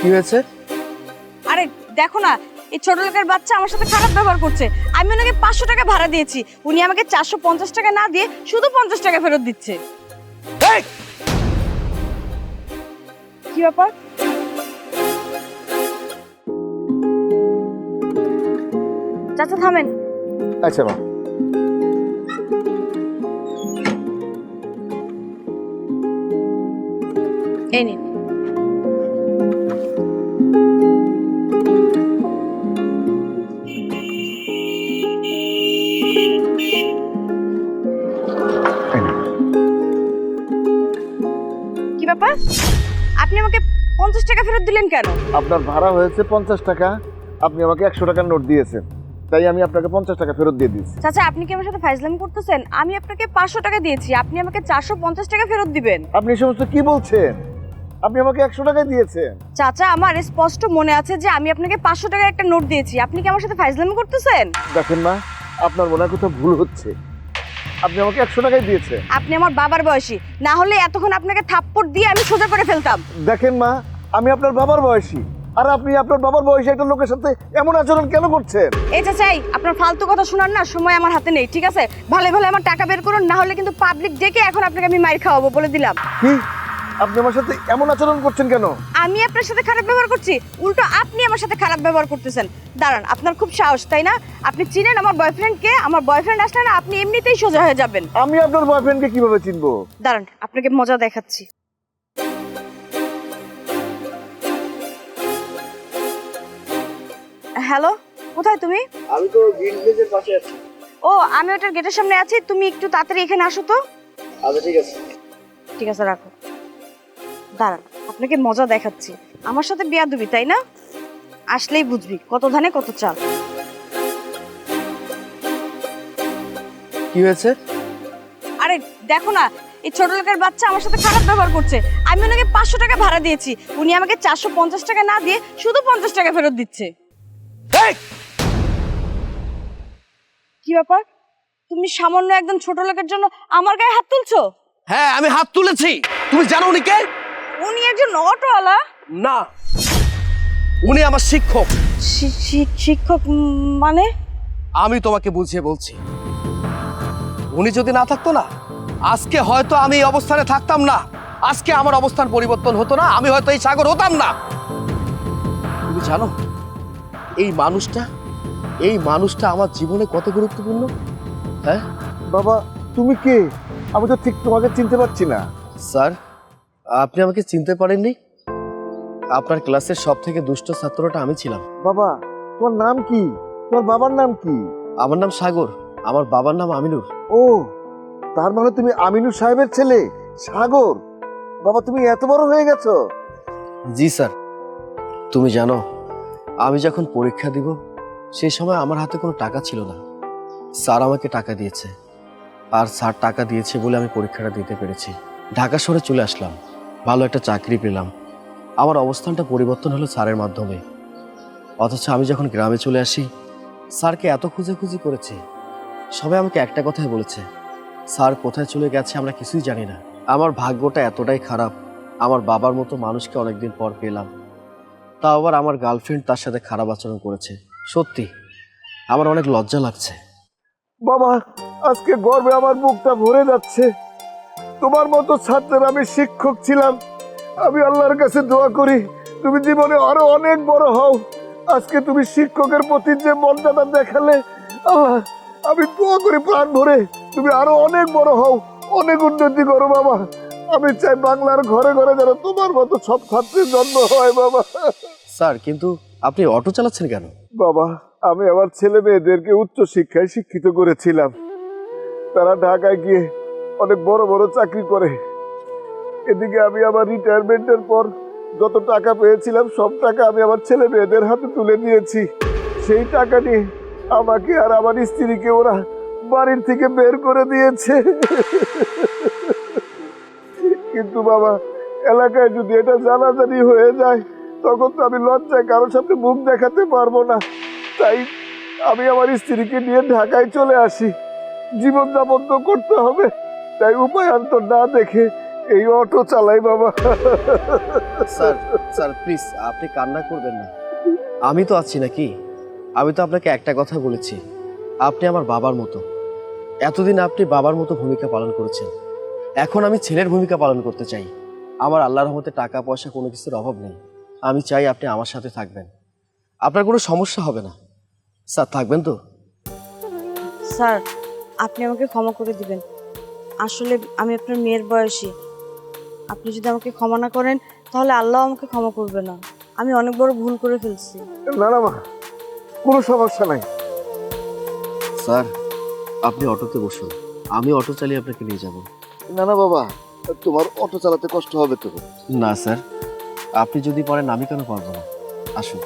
কি হয়েছে? আরে দেখো না এই ছোট লোকের বাচ্চা আমার সাথে খারাপ ব্যবহার করছে। আমি ওনাকে পাঁচশো টাকা ভাড়া দিয়েছি। উনি আমাকে চারশো পঞ্চাশ টাকা না দিয়ে শুধু পঞ্চাশ টাকা ফেরত দিচ্ছে! কি ব্যাপার? চাচা থামেন। আচ্ছা মা। এই নিন। কি ব্যাপার? আপনি আমাকে পঞ্চাশ টাকা ফেরত দিলেন কেন? আপনার ভাড়া হয়েছে পঞ্চাশ টাকা আপনি আমাকে একশো টাকার নোট দিয়েছেন তাই আমি আপনাকে পঞ্চাশ টাকা ফেরত দিয়ে দিয়েছি। চাচা আপনি কি আমার সাথে ফাইজলামি করতেছেন? আমি আপনাকে পাঁচশো টাকা দিয়েছি আপনি আমাকে চারশো পঞ্চাশ টাকা ফেরত দিবেন। আপনি এই সমস্ত কি বলছেন? আপনি আমাকে একশো টাকায় দিয়েছেন। চাচা আমার স্পষ্ট মনে আছে যে আমি আপনাকে পাঁচশো টাকার একটা নোট দিয়েছি। আপনি কি আমার সাথে ফাইজলামি করতেছেন? দেখেন মা আপনার মনে কোথাও ভুল হচ্ছে। আপনি আমাকে একশো টাকায় দিয়েছেন। আপনি আমার বাবার বয়সী। না হলে এতক্ষণ আপনাকে থাপ্পড় দিয়ে আমি সোজা করে ফেলতাম। দেখেন মা আমি আপনার বাবার বয়সী। আর আপনি আপনার বাবার বয়সী একটা লোকের সাথে এমন আচরণ কেন করছেন? এই চাচাই আপনার ফালতু কথা শোনার না সময় আমার হাতে নেই ঠিক আছে? ভালো ভালো আমার টাকা বের করুন না হলে কিন্তু পাবলিক ডেকে এখন আপনাকে আমি মাইর খাওয়াবো বলে দিলাম। কি? আপনি আমার সাথে এমন আচরণ করছেন কেন? আমি আপনার সাথে খারাপ ব্যবহার করছি। উল্টো আপনি আমার সাথে খারাপ ব্যবহার করতেছেন। দাঁড়ান আপনার খুব সাহস তাই না? আপনি চিনেন আমার বয়ফ্রেন্ডকে আমার বয়ফ্রেন্ড আসলে না আপনি এমনিতেই সোজা হয়ে যাবেন। আমি আপনার বয়ফ্রেন্ডকে কীভাবে চিনবো? দাঁড়ান আপনাকে মজা দেখাচ্ছি। হ্যালো কোথায় তুমি? আমি তো গ্রিন ভিলেজের পাশে আছি। ও আমি ওটার গেটের সামনে আছি। তুমি একটু তাড়াতাড়ি এখানে আসো তো। আচ্ছা ঠিক আছে। ঠিক আছে রাখো। দাঁড়ান আপনাকে মজা দেখাচ্ছি। আমার সাথে বিয়া দিবি তাই না? আসলেই বুঝবি কত ধানে কত চাল। কি হয়েছে? আরে দেখো না এই ছোট লোকের বাচ্চা আমার সাথে খারাপ ব্যবহার করছে। আমি ওনাকে পাঁচশো টাকা ভাড়া দিয়েছি। উনি আমাকে চারশো পঞ্চাশ টাকা না দিয়ে শুধু পঞ্চাশ টাকা ফেরত দিচ্ছে। কি ব্যাপার? তুমি সামান্য একজন ছোট লোকের জন্য আমার গায়ে হাত তুলছো? হ্যাঁ আমি হাত তুলেছি। তুমি জানো উনি কে? উনি একজন অটোওয়ালা? না। উনি আমার শিক্ষক। শিক্ষক মানে? আমি তোমাকে বুঝিয়ে বলছি। উনি যদি না থাকতো না আজকে হয়তো আমি এই অবস্থানে থাকতাম না। আজকে আমার অবস্থান পরিবর্তন হতো না আমি হয়তো এই সাগর হতাম না। তুমি জানো এই মানুষটা এই মানুষটা আমার জীবনে কত গুরুত্বপূর্ণ? হ্যাঁ? বাবা তুমি কে? আমি তো ঠিক তোমাকে চিনতে পারছি না। স্যার আপনি আমাকে চিনতে পারেননি? আপনার ক্লাসের সব থেকে দুষ্ট ছাত্রটা আমি ছিলাম। বাবা তোমার নাম কি? তোমার বাবার নাম কি? আমার নাম সাগর আমার বাবার নাম আমিনুর। ও তার মানে তুমি আমিনুর সাহেবের ছেলে? সাগর বাবা তুমি এত বড় হয়ে গেছো। জি স্যার। তুমি জানো আমি যখন পরীক্ষা দিব সেই সময় আমার হাতে কোনো টাকা ছিল না। স্যার আমাকে টাকা দিয়েছে। আর স্যার টাকা দিয়েছে বলে আমি পরীক্ষাটা দিতে পেরেছি। ঢাকা শহরে চলে আসলাম। ভালো একটা চাকরি পেলাম। আমার অবস্থানটা পরিবর্তন হলো স্যারের মাধ্যমে। অথচ আমি যখন গ্রামে চলে আসি, স্যারকে এত খুঁজে করেছি। সবাই আমাকে একটা কথাই বলেছে, স্যার কোথায় চলে গেছে আমরা কিছুই জানি না। আমার ভাগ্যটা এতটাই খারাপ, আমার বাবার মতো মানুষকে অনেকদিন পর পেলাম। তা আবার আমার গার্লফ্রেন্ড তার সাথে খারাপ আচরণ করেছে। সত্যি, আমার অনেক লজ্জা লাগছে। বাবা, আজকে গর্বে আমার বুকটা ভরে যাচ্ছে। তোমার মতো ছাত্রের আমি শিক্ষক ছিলাম। আমি আল্লাহর কাছে দোয়া করি তুমি জীবনে আরও অনেক বড় হও। আজকে তুমি শিক্ষকের প্রতি যে মর্যাদা দেখালে আল্লাহ আমি দোয়া করি প্রাণ ভরে তুমি আরও অনেক বড় হও অনেক উন্নতি করো বাবা। আমি চাই বাংলার ঘরে ঘরে যেন তোমার মতো সব ছাত্রের জন্ম হয় বাবা। স্যার কিন্তু আপনি অটো চালাচ্ছেন কেন? বাবা আমি আমার ছেলে মেয়েদেরকে উচ্চ শিক্ষায় শিক্ষিত করেছিলাম। তারা ঢাকায় গিয়ে অনেক বড় বড় চাকরি করে। এদিকে আমি আমার রিটায়ারমেন্টের পর যত টাকা পেয়েছিলাম, সব টাকা আমি আমার ছেলে মেয়েদের হাতে তুলে দিয়েছি। সেই টাকা নিয়ে আমাকে আর আমার স্ত্রীকে ওরা বাড়ির থেকে বের করে দিয়েছে। কিন্তু বাবা, এলাকায় যদি এটা জানাজানি হয়ে যায়, তখন তো আমি লজ্জায় কারোর সামনে মুখ দেখাতে পারব না। তাই আমি আমার স্ত্রীকে নিয়ে ঢাকায় চলে আসি। জীবনযাপন তো করতে হবে। তাই উপায়ান্ত না দেখে এই অটো চালাই বাবা। স্যার স্যার প্লিজ আপনি কান্না করবেন না। আমি তো আছি নাকি? আমি তো আপনাকে একটা কথা বলেছি। আপনি আমার বাবার মতো। এতদিন আপনি বাবার মতো ভূমিকা পালন করেছেন। এখন আমি ছেলের ভূমিকা পালন করতে চাই। আমার আল্লাহর রহমতে টাকা পয়সা কোনো কিছুর অভাব নেই। আমি চাই আপনি আমার সাথে থাকবেন। আপনার কোনো সমস্যা হবে না। স্যার থাকবেন তো? স্যার আপনি আমাকে ক্ষমা করে দিবেন। আসলে আমি আপনার মেয়ের বয়সী। আপনি যদি আমাকে ক্ষমা না করেন তাহলে আল্লাহ আমাকে ক্ষমা করবে না। আমি অনেক বড় ভুল করে ফেলছি। না না মা কোনো সমস্যা নাই। স্যার আপনি অটোতে বসুন। আমি অটো চালিয়ে আপনাকে নিয়ে যাব। না না বাবা তোমার অটো চালাতে কষ্ট হবে তো। না স্যার। আপনি যদি পারেন আমি কেন পারব না? আসুন।